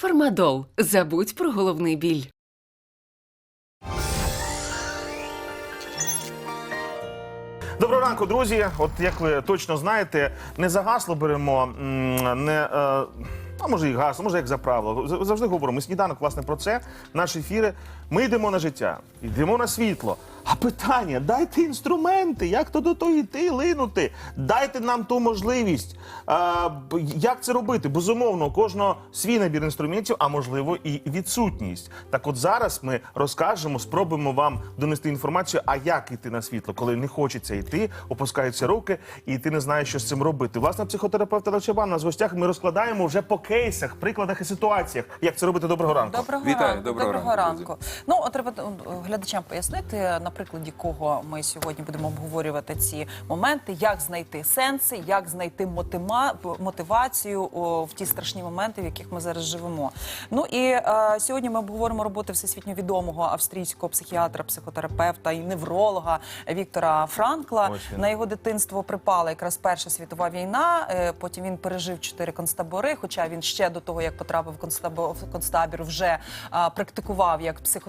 Фармадол. Забудь про головний біль. Доброго ранку, друзі. От як ви точно знаєте, не за гасло беремо, не. е, А може і гасло, може як за правило. Завжди говоримо. Ми сніданок, власне, про це. Наші ефіри. Ми йдемо на життя, йдемо на світло. А питання: дайте інструменти, як то до того йти, линути. Дайте нам ту можливість. А, як це робити? Безумовно, у кожного свій набір інструментів, а можливо і відсутність. Так, от зараз ми розкажемо, спробуємо вам донести інформацію, а як йти на світло, коли не хочеться йти, опускаються руки, і ти не знаєш, що з цим робити. Власне, психотерапевт Рачабан на гостях ми розкладаємо вже по кейсах, прикладах і ситуаціях. Як це робити? Доброго ранку. Доброго Вітаю, ранку. доброго ранку, ранку. Ну, от треба е, глядачам пояснити, на прикладі кого ми сьогодні будемо обговорювати ці моменти, як знайти сенси, як знайти мотима, мотивацію о, в ті страшні моменти, в яких ми зараз живемо. Ну і е, сьогодні ми обговоримо роботи всесвітньо відомого австрійського психіатра, психотерапевта і невролога Віктора Франкла. На його дитинство припала якраз Перша світова війна. е, Потім він пережив чотири концтабори. Хоча він ще до того, як потрапив в концтабір, вже а, практикував як психотерапевт.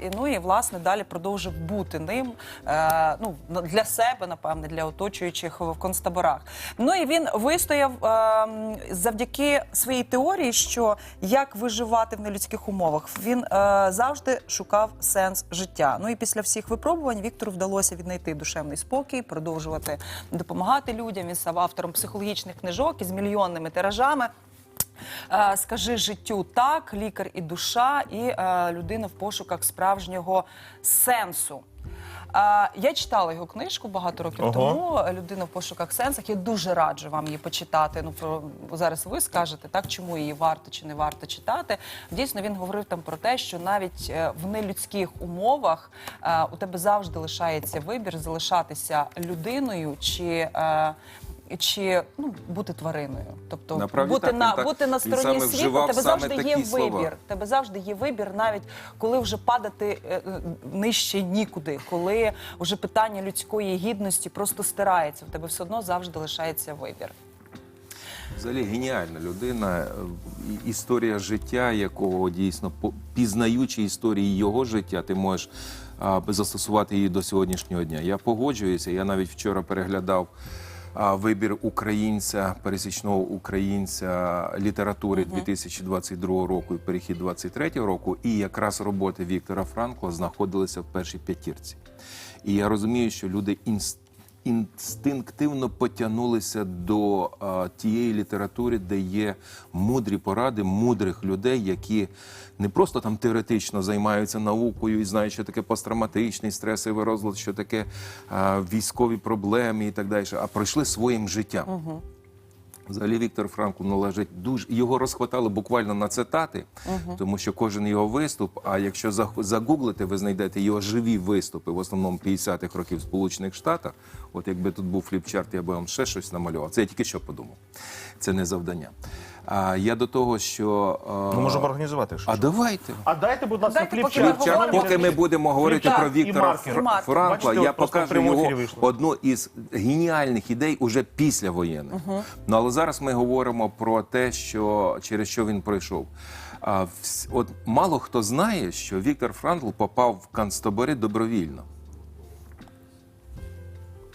І ну і власне далі продовжив бути ним. е, ну для себе, напевне, для оточуючих в концтаборах. Ну і він вистояв е, завдяки своїй теорії, що як виживати в нелюдських умовах. Він е, завжди шукав сенс життя. Ну і після всіх випробувань Віктору вдалося віднайти душевний спокій, продовжувати допомагати людям. Він став автором психологічних книжок із мільйонними тиражами. Е, Скажи життю так, лікар і душа, і е, людина в пошуках справжнього сенсу. Е, Я читала його книжку багато років Ого. тому. Людина в пошуках сенсах. Я дуже раджу вам її почитати. Ну про зараз ви скажете, так чому її варто чи не варто читати. Дійсно, він говорив там про те, що навіть в нелюдських умовах у тебе завжди лишається вибір залишатися людиною чи. Чи ну бути твариною, тобто Направді бути так, на так- бути на стороні світу, тебе завжди є такі слова. вибір. Тебе завжди є вибір, навіть коли вже падати е, е, нижче нікуди, коли вже питання людської гідності просто стирається. В тебе все одно завжди лишається вибір. Взагалі геніальна людина, е, історія життя, якого дійсно пізнаючи історії його життя, ти можеш застосувати її до сьогоднішнього дня. Я погоджуюся. Я навіть вчора переглядав вибір українця, пересічного українця літератури 2022 року і перехід 2023 року. І якраз роботи Віктора Франкла знаходилися в першій п'ятірці. І я розумію, що люди інст інстинктивно потягнулися до а, тієї літератури, де є мудрі поради мудрих людей, які не просто там теоретично займаються наукою і знають, що таке посттравматичний стресовий розлад, що таке а, військові проблеми і так далі, а пройшли своїм життям. Взагалі Віктор Франку належить дуже його розхватали буквально на цитати, тому що кожен його виступ. А якщо загуглите, ви знайдете його живі виступи, в основному 50-х років в Сполучених Штатах. От якби тут був фліпчарт, я би вам ще щось намалював. Це я тільки що подумав. Це не завдання. А я до того, що Ми можемо організувати. що а ж. давайте. А дайте, будь ласка, Дайте, поки ми говоримо. поки ми будемо говорити Фліпчарт про і Віктора. Фр-. Франкла, Бачите, я от просто в покажу прямому ефірі його вийшло. одну із геніальних ідей уже після воєнних. Ну але зараз ми говоримо про те, що через що він пройшов. А, вс- от мало хто знає, що Віктор Франкл попав в концтабори добровільно.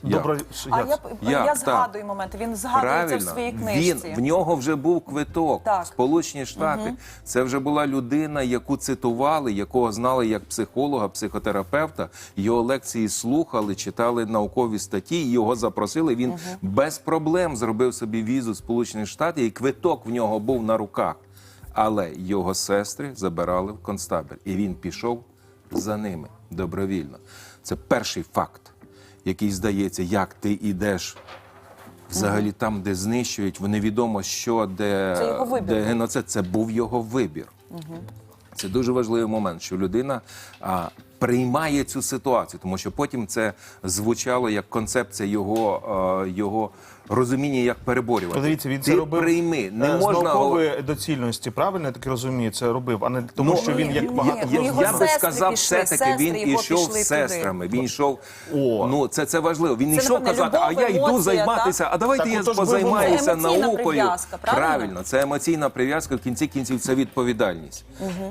Добре, А як я, я, Як? Так. згадую моменти. Він згадує це в своїй книжці. Він в нього вже був квиток Так. Сполучені Штати. Це вже була людина, яку цитували, якого знали як психолога, психотерапевта. Його лекції слухали, читали наукові статті. і Його запросили. Він без проблем зробив собі візу в Сполучені Штати, і квиток в нього був на руках. Але його сестри забирали в концтабір, і він пішов за ними добровільно. Це перший факт, який здається, як ти йдеш Взагалі, там, де знищують, невідомо що, де, Це його вибір де геноцид, це був його вибір. Це дуже важливий момент, що людина а, приймає цю ситуацію, тому що потім це звучало як концепція його, е, його розуміння, як переборювати. Подивіться, він Ти це робив прийми. Не е, можна наукової доцільності, правильно я так розумію, це робив, а не тому, Ну, що він ні, як багато ні, Я, його я би сказав, пішли, все-таки він ішов з туди. сестрами. Він йшов. О. Ну це, це важливо. Він Це, йшов казати, а любов, я йду емоція, займатися, а давайте Так, я позаймаюся наукою. прив'язка, правильно? це емоційна прив'язка. В кінці кінців це відповідальність.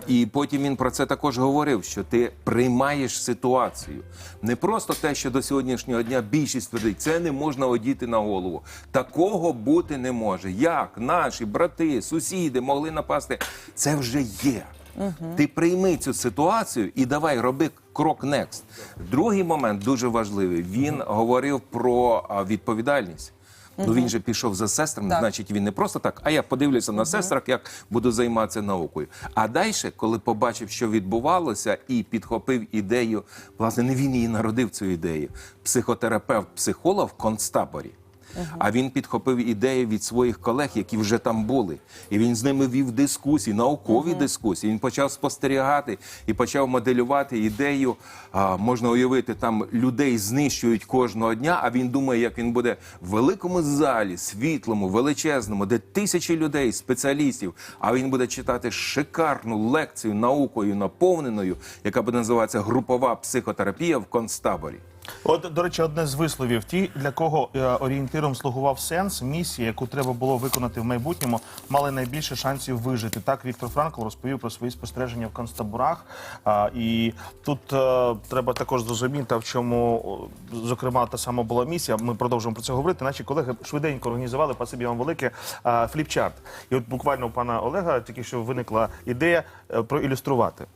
І потім він про це також говорив: що ти приймаєш ситуацію. Не просто те, що до сьогоднішнього дня більшість твердить, це не можна одіти на голову. Такого бути не може. Як наші брати, сусіди могли напасти? Це вже є. Ти прийми цю ситуацію і давай роби крок next. Другий момент дуже важливий. Він говорив про відповідальність. Ну він же пішов за сестрами, Так. значить він не просто так, а я подивлюся на сестрах, як буду займатися наукою. А далі, коли побачив, що відбувалося, і підхопив ідею, власне, не він її народив цю ідею. Психотерапевт, психолог в концтаборі. А він підхопив ідею від своїх колег, які вже там були. І він з ними вів дискусії, наукові дискусії. Він почав спостерігати і почав моделювати ідею. А, можна уявити, там людей знищують кожного дня. А він думає, як він буде в великому залі, світлому, величезному, де тисячі людей, спеціалістів. А він буде читати шикарну лекцію наукою наповненою, яка буде називатися групова психотерапія в концтаборі. От, до речі, одне з висловів: ті, для кого е, орієнтиром слугував сенс, місія, яку треба було виконати в майбутньому, мали найбільше шансів вижити. Так Віктор Франкл розповів про свої спостереження в концтаборах. А, і тут е, треба також зрозуміти, в чому, зокрема, та сама була місія. Ми продовжуємо про це говорити. Наші колеги швиденько організували, спасибі вам велике, е, фліпчарт. І от буквально у пана Олега тільки що виникла ідея е, проілюструвати.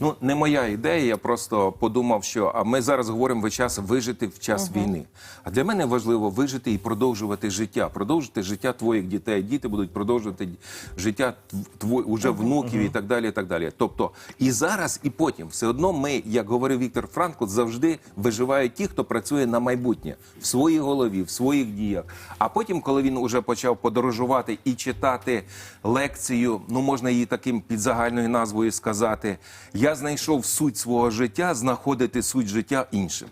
Ну, не моя ідея. Я просто подумав, що а ми зараз говоримо весь час вижити в час війни. А для мене важливо вижити і продовжувати життя, продовжити життя твоїх дітей. Діти будуть продовжувати життя тво, уже внуків і так далі. і так далі. Тобто і зараз, і потім все одно ми, як говорив Віктор Франкл, завжди виживають ті, хто працює на майбутнє в своїй голові, в своїх діях. А потім, коли він уже почав подорожувати і читати лекцію, ну можна її таким під загальною назвою сказати. Я знайшов суть свого життя, знаходити суть життя іншим.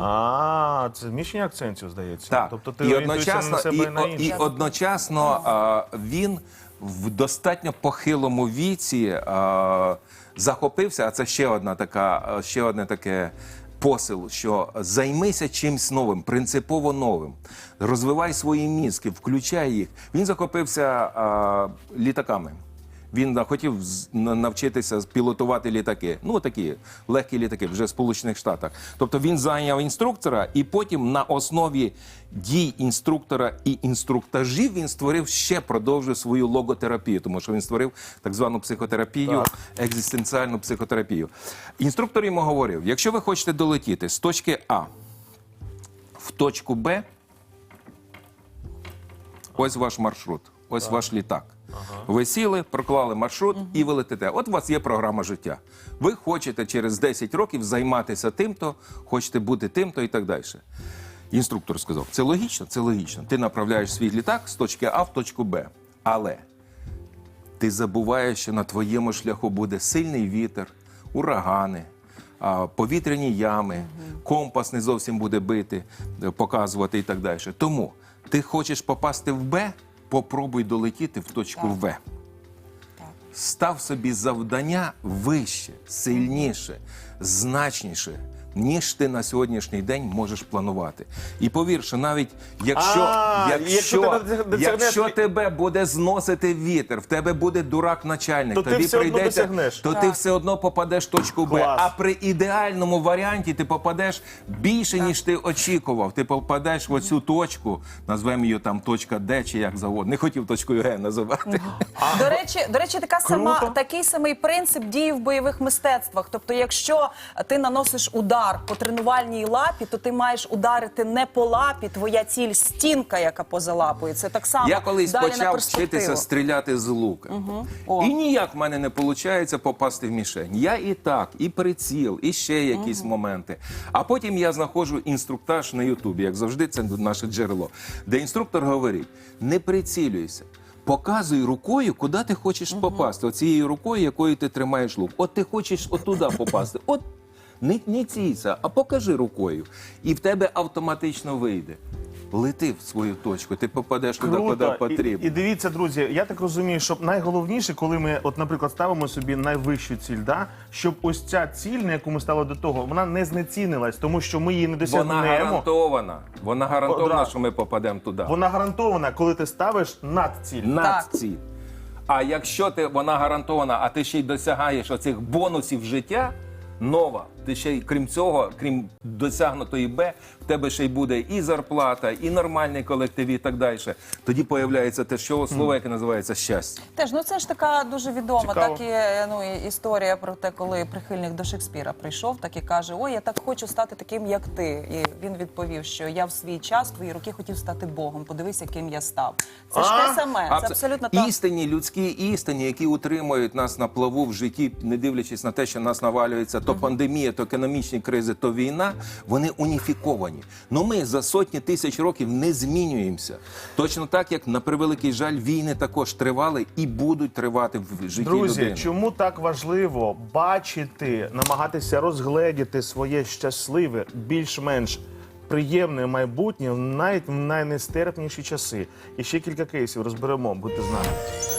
А, це зміщення акцентів, здається. Так. Тобто ти і орієнтуєшся одночасно, на себе і, і на о- і одночасно а, він в достатньо похилому віці а, захопився. А це ще одна така, а, ще одне таке. Посил, що займися чимсь новим, принципово новим, розвивай свої мізки, включай їх. Він захопився а, літаками. Він хотів навчитися пілотувати літаки. Ну такі легкі літаки вже в Сполучених Штатах. Тобто він зайняв інструктора, і потім на основі дій інструктора і інструктажів він створив ще продовжує свою логотерапію, тому що він створив так звану психотерапію, екзистенціальну психотерапію. Інструктор йому говорив: якщо ви хочете долетіти з точки А в точку Б, ось ваш маршрут, ось ваш літак. Ви сіли, проклали маршрут і ви летите. От у вас є програма життя. Ви хочете через 10 років займатися тим-то, хочете бути тим-то і так далі. Інструктор сказав: це логічно, це логічно. Ти направляєш свій літак з точки А в точку Б. Але ти забуваєш, що на твоєму шляху буде сильний вітер, урагани, а, повітряні ями, компас не зовсім буде бити, показувати і так далі. Тому ти хочеш попасти в Б, попробуй долетіти в точку В. Став собі завдання вище, сильніше, значніше. Ніж ти на сьогоднішній день можеш планувати. І повір, що навіть якщо, А, якщо, якщо досягнеш- якщо тебе буде зносити вітер, в тебе буде дурак начальник, То ти тобі все одно прийдеться, досягнеш. то ти все одно попадеш в точку Б. Клас. А при ідеальному варіанті ти попадеш більше, ніж ти очікував. Ти попадеш в оцю точку, назвемо її там точка Д чи як завгодно. Не хотів точкою Г називати. До речі, до речі, така сама Круто. такий самий принцип діє в бойових мистецтвах. Тобто, якщо ти наносиш удар по тренувальній лапі, то ти маєш ударити не по лапі, твоя ціль стінка, яка поза лапою. Це так само Я колись далі почав вчитися стріляти з лука. О. І ніяк в мене не виходить попасти в мішень. Я і так, і приціл, і ще якісь моменти. А потім я знаходжу інструктаж на Ютубі, як завжди, це наше джерело, де інструктор говорить: не прицілюйся. Показуй рукою, куди ти хочеш попасти. Оцією рукою, якою ти тримаєш лук. От ти хочеш отуда попасти. От Не, не ційся, а покажи рукою. І в тебе автоматично вийде. Лети в свою точку, ти попадеш туди, куди потрібно. І, і дивіться, друзі, я так розумію, що найголовніше, коли ми, от, наприклад, ставимо собі найвищу ціль, да, щоб ось ця ціль, на яку ми стали до того, вона не знецінилась, тому що ми її не Вона досягнемо. гарантована. Вона гарантована, що ми попадемо туди. Вона гарантована, коли ти ставиш над ціль. над Так. ці. А якщо ти вона гарантована, а ти ще й досягаєш оцих бонусів життя, нова. Ти ще й крім цього, крім досягнутої Б, в тебе ще й буде і зарплата, і нормальний колектив, і так далі. Тоді появляється те, що слово, яке називається щастя. Теж ну це ж така дуже відома, Цікаво. так і ну і історія про те, коли прихильник до Шекспіра прийшов, так і каже: Ой, я так хочу стати таким, як ти. І він відповів, що я в свій час в твої роки хотів стати Богом. Подивись, яким я став. Це ж те саме. Це абсолютно так. істинні людські істині, які утримують нас на плаву в житті, не дивлячись на те, що нас навалюється то пандемія, то економічні кризи, то війна. Вони уніфіковані. Ну ми за сотні тисяч років не змінюємося. Точно так, як на превеликий жаль, війни також тривали і будуть тривати в житті Друзі, людини. чому так важливо бачити, намагатися розгледіти своє щасливе, більш-менш приємне майбутнє навіть в найнестерпніші часи? І ще кілька кейсів розберемо, будьте з нами.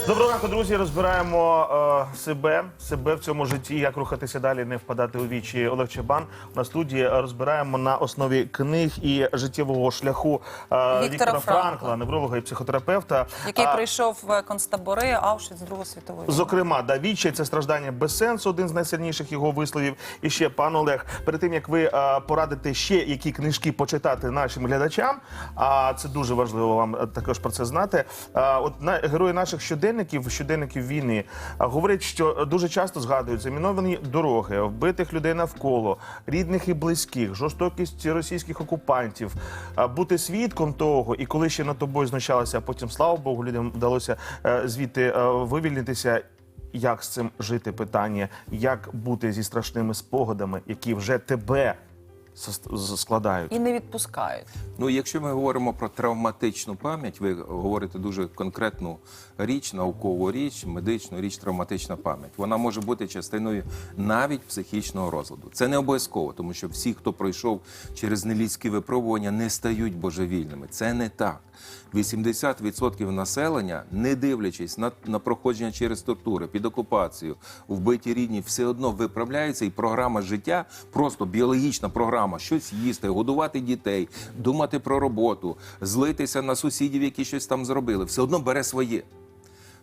Доброго ранку, друзі. Розбираємо е, себе, себе в цьому житті, як рухатися далі, не впадати у вічі. Олег Чебан на студії розбираємо на основі книг і життєвого шляху е, Віктора Віктора Франкла. Франкла, невролога і психотерапевта. Який А, прийшов в концтабори Аушвіц Другої світової. війни. Зокрема, да, відчай це страждання без сенсу, один з найсильніших його висловів. І ще, пан Олег, перед тим як ви е, порадите ще які книжки почитати нашим глядачам, а це дуже важливо вам також про це знати. е, от на герої наших щоденників, щоденників війни, е, говорять, що дуже часто згадують заміновані дороги, вбитих людей навколо, рідних і близьких, жорстокість російських окупантів, бути свідком того, і коли ще над тобою знущалися, а потім, слава Богу, людям вдалося е, звідти е, вивільнитися. Як з цим жити питання, як бути зі страшними спогадами, які вже тебе складають? І не відпускають. Ну, якщо ми говоримо про травматичну пам'ять, ви говорите дуже конкретну річ, наукову річ, медичну річ, травматична пам'ять. Вона може бути частиною навіть психічного розладу. Це не обов'язково, тому що всі, хто пройшов через нелюдські випробування, не стають божевільними. Це не так. 80% населення, не дивлячись на, на проходження через тортури, під окупацію, вбиті рідні, все одно виправляються, і програма життя, просто біологічна програма, щось їсти, годувати дітей, думати про роботу, злитися на сусідів, які щось там зробили, все одно бере своє.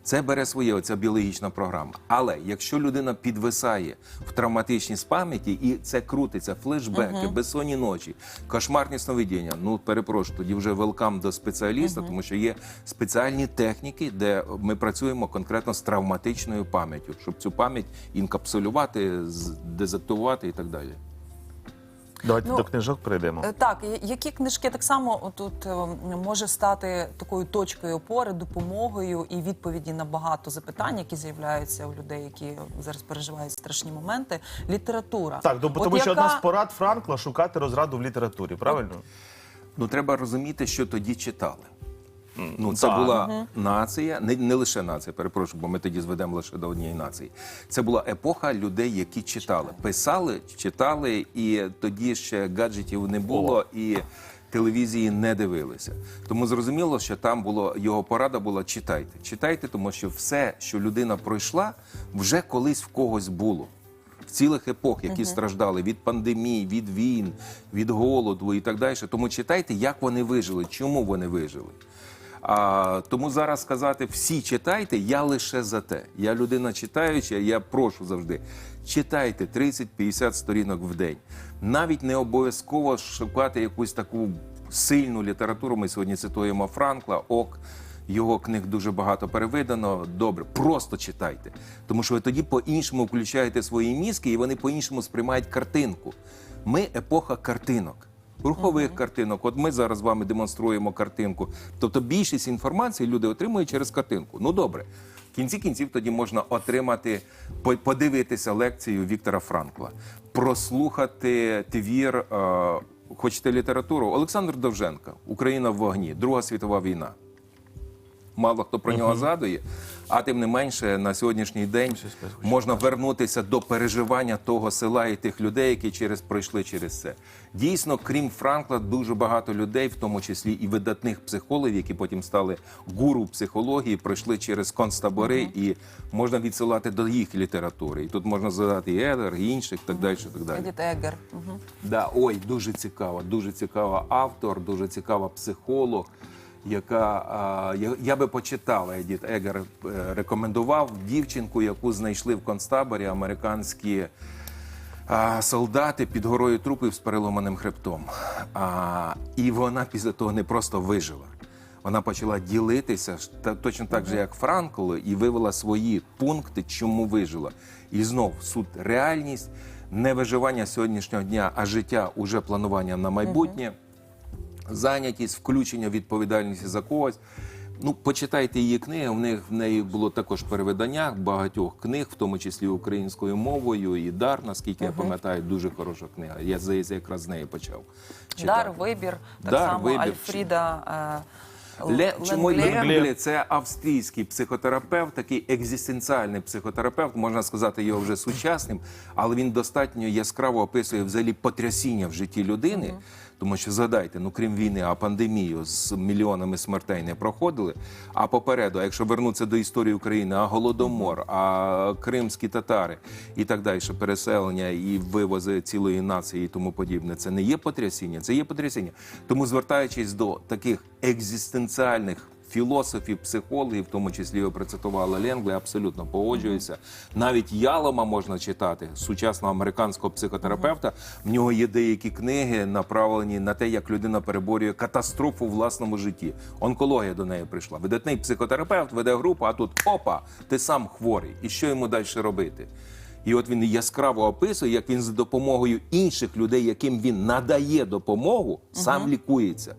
Це бере своє, оця біологічна програма. Але якщо людина підвисає в травматичній пам'яті і це крутиться, флешбеки, безсонні ночі, кошмарні сновидіння, ну перепрошую, тоді вже велкам до спеціаліста, тому що є спеціальні техніки, де ми працюємо конкретно з травматичною пам'яттю, щоб цю пам'ять інкапсулювати, дезактивувати і так далі. Давайте Ну, до книжок перейдемо. Е, Так, які книжки так само тут е, може стати такою точкою опори, допомогою і відповіді на багато запитань, які з'являються у людей, які зараз переживають страшні моменти. Література. Так, до- От тому що яка- одна з порад Франкла шукати розраду в літературі, правильно? Ну, треба розуміти, що тоді читали. Ну, це так. була нація, не, не лише нація, перепрошую, бо ми тоді зведемо лише до однієї нації. Це була епоха людей, які читали, писали, читали, і тоді ще гаджетів не було, і телевізії не дивилися. Тому зрозуміло, що там було його порада була читайте. Читайте, тому що все, що людина пройшла, вже колись в когось було. В цілих епох, які страждали від пандемії, від війн, від голоду і так далі. Тому читайте, як вони вижили, чому вони вижили. А, тому зараз сказати всі читайте, я лише за те. Я людина читаюча, я прошу завжди. Читайте 30-50 сторінок в день. Навіть не обов'язково шукати якусь таку сильну літературу. Ми сьогодні цитуємо Франкла, ок. Його книг дуже багато перевидано. Добре, просто читайте. Тому що ви тоді по-іншому включаєте свої мізки, і вони по-іншому сприймають картинку. Ми епоха картинок. Рухових картинок. От ми зараз з вами демонструємо картинку. Тобто більшість інформації люди отримують через картинку. Ну добре. В кінці кінців тоді можна отримати, по- подивитися лекцію Віктора Франкла, прослухати твір, е, хочете літературу, Олександр Довженка, Україна в вогні, Друга світова війна. Мало хто про нього згадує. А тим не менше, на сьогоднішній день можна вернутися до переживання того села і тих людей, які через пройшли через це. Дійсно, крім Франкла, дуже багато людей, в тому числі і видатних психологів, які потім стали гуру психології, пройшли через концтабори, і можна відсилати до їх літератури. І тут можна згадати і Едер, і інших, так далі. Так далі. Едіт Еггер. Мгм. Да, ой, дуже цікаво, дуже цікава автор, дуже цікава психолог, яка я, я би почитала Едіт Егер е, рекомендував дівчинку, яку знайшли в концтаборі американські солдати під горою трупів з переломаним хребтом. А, і вона після того не просто вижила. Вона почала ділитися точно так же, як Франкл, і вивела свої пункти, чому вижила. І знов суд реальність, не виживання сьогоднішнього дня, а життя уже планування на майбутнє, зайнятість, включення відповідальності за когось. Ну, почитайте її книги. В них в неї було також переведення багатьох книг, в тому числі українською мовою. І дар, наскільки я пам'ятаю, дуже хороша книга. Я здається, якраз з неї почав. читати. Дар, вибір, так Дар, само вибір. Альфріда е, Ле, чому. Ленгле – це австрійський психотерапевт, такий екзистенціальний психотерапевт, можна сказати його вже сучасним, але він достатньо яскраво описує взагалі потрясіння в житті людини. Тому що згадайте, ну крім війни, а пандемію з мільйонами смертей не проходили. А попереду, а якщо вернутися до історії України, а голодомор, а кримські татари і так далі, переселення і вивози цілої нації і тому подібне, це не є потрясіння, це є потрясіння. Тому звертаючись до таких екзистенціальних філософів, психологів, в тому числі його процитувала Ленгле, абсолютно погоджуюся. Навіть Ялома можна читати, сучасного американського психотерапевта. В нього є деякі книги, направлені на те, як людина переборює катастрофу в власному житті. Онкологія до неї прийшла. Видатний психотерапевт веде групу, а тут опа, ти сам хворий. І що йому далі робити? І от він яскраво описує, як він за допомогою інших людей, яким він надає допомогу, сам лікується.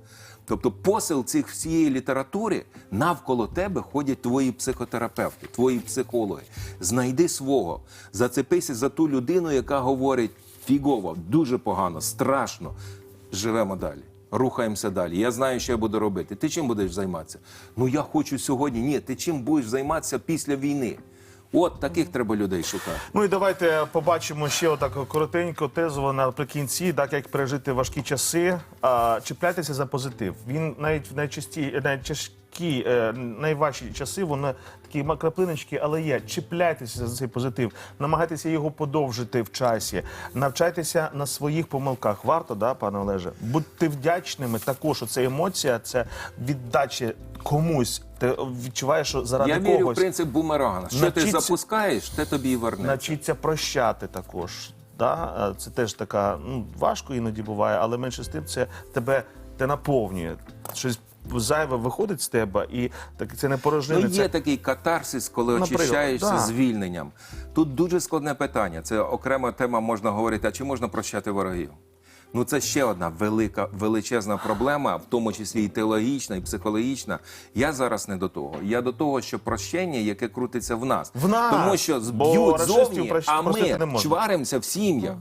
Тобто посил цих всієї літератури навколо тебе ходять твої психотерапевти, твої психологи. Знайди свого, зацепися за ту людину, яка говорить фігово, дуже погано, страшно. Живемо далі. Рухаємося далі. Я знаю, що я буду робити. Ти чим будеш займатися? Ну я хочу сьогодні. Ні, ти чим будеш займатися після війни? От таких треба людей шукати. Ну і давайте побачимо ще отак коротенько, тезу наприкінці, так як пережити важкі часи. А, чіпляйтеся за позитив. Він навіть в найчасті, найтяжкі, е, найважчі часи, вони такі краплиночки, але є. Чіпляйтеся за цей позитив, намагайтеся його подовжити в часі, навчайтеся на своїх помилках. Варто, да, пане Олеже? Будьте вдячними. Також це емоція, це віддача комусь. Ти відчуваєш, що заради Я когось. вірю в принцип бумеранга. Що ти Навчіться- запускаєш, те тобі і вернеться. Навчіться прощати також. Да? Це теж така, ну, важко іноді буває, але менше з тим це тебе те наповнює. Щось зайве виходить з тебе, і так це не Ну, є це... такий катарсис, коли Наприклад, очищаєшся да. звільненням. Тут дуже складне питання. Це окрема тема можна говорити, а чи можна прощати ворогів? Ну, це ще одна велика величезна проблема, в тому числі і теологічна, і психологічна. Я зараз не до того. Я до того, що прощення, яке крутиться в нас, В нас! тому що Бо б'ють зовні, а ми чваримося в сім'ях.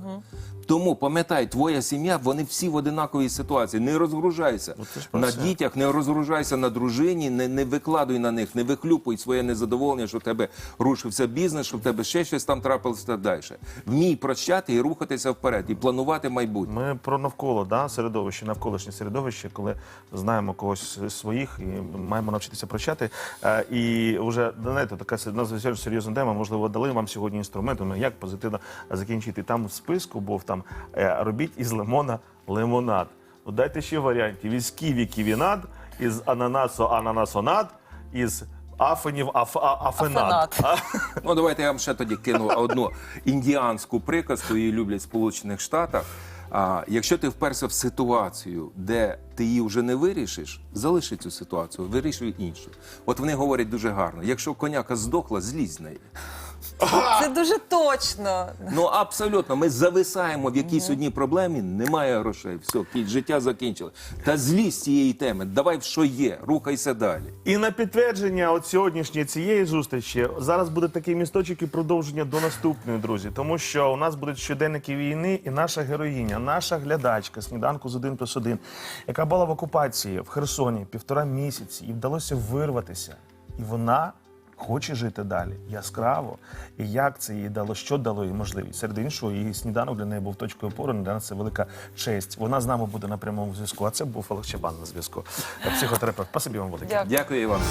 Тому пам'ятай, твоя сім'я, вони всі в одинаковій ситуації. Не розгружайся Ну, на дітях, не розгружайся на дружині, не, не викладуй на них, не вихлюпуй своє незадоволення, що в тебе рушився бізнес, що в тебе ще щось там трапилося і так далі. Вмій прощати і рухатися вперед, і планувати майбутнє. Ми про навколо да, середовище, навколишнє середовище, коли знаємо когось своїх і маємо навчитися прощати. Е, і вже знаєте, така надзвичайно серйозна тема. Можливо, дали вам сьогодні інструментами, як позитивно закінчити. Там в списку був там е, робіть із лимона лимонад. Ну, дайте ще варіантів: із ківі ківінад, із ананасу ананасонад, із афенів аф, а, афенад. Афенад. Ну давайте я вам ще тоді кину одну індіанську приказку, її люблять в Сполучених Штатах. А якщо ти вперся в ситуацію, де ти її вже не вирішиш, залиши цю ситуацію, вирішуй іншу. От вони говорять дуже гарно: якщо коняка здохла, злізь з неї. Це дуже точно. Ну абсолютно, ми зависаємо в якійсь одній проблемі, немає грошей, все, кінь- життя закінчили. Та злізь з цієї теми, давай в що є, рухайся далі. І на підтвердження от сьогоднішньої цієї зустрічі зараз буде такий місточок і продовження до наступної, друзі. Тому що у нас будуть щоденники війни, і наша героїня, наша глядачка сніданку з 1 плюс 1, яка була в окупації в Херсоні півтора місяці, і вдалося вирватися. І вона. Хоче жити далі яскраво, і як це їй дало, що дало їй можливість. Серед іншого, її сніданок для неї був точкою опори. Для нас це велика честь. Вона з нами буде на прямому зв'язку. А це був Олег Чабан на зв'язку. Психотерапевт. Спасибі вам велике. Дякую. Дякую, Іван.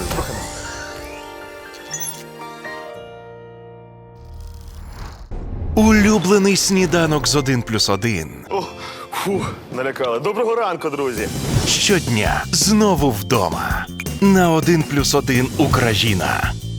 Улюблений сніданок з 1 плюс 1. О, фу, налякали. Доброго ранку, друзі. Щодня знову вдома. На 1 плюс 1 Україна